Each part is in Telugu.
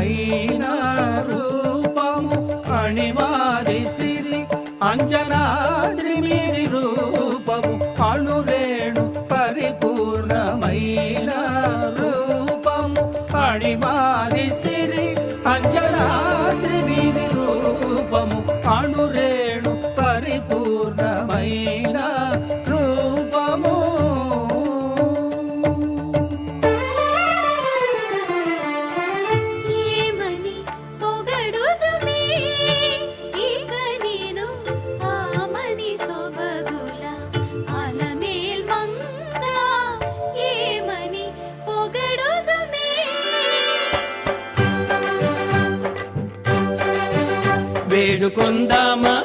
పరిపూర్ణమైన రూపము అణిమాది సిరి అంజనాద్రి మీది రూపము అణురేణు పరిపూర్ణమైన రూపము అణిమాది సిరి అంజనాద్రి మీది రూపము అణురేణు వేడుకొందామా?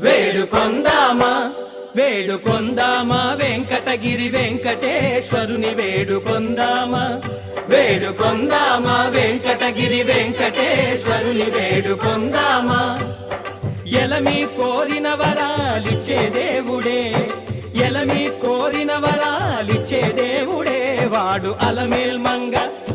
వేడుకొందామా? వేడుకొందామా? వెంకటగిరి వెంకటేశ్వరుని వేడుకొందామా? వేడుకొందామా? వెంకటగిరి వెంకటేశ్వరుని వేడుకొందామా? ఎలమి కోరిన వరాలిచ్చే దేవుడే ఎలమి కోరిన వరాలిచ్చే దేవుడే వాడు అలమేల్ మంగ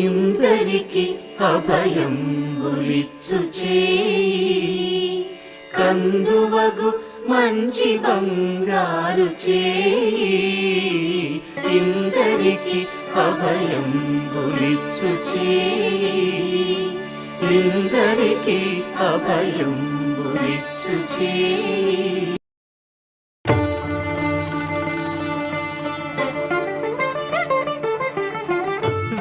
ఇందరికి అభయం బులిచ్చు చేయి. కందువగు మంచి బంగారు చేయి. ఇందరికి అభయం బులిచ్చు చేయి. ఇందరికి అభయం బులిచ్చు చేయి.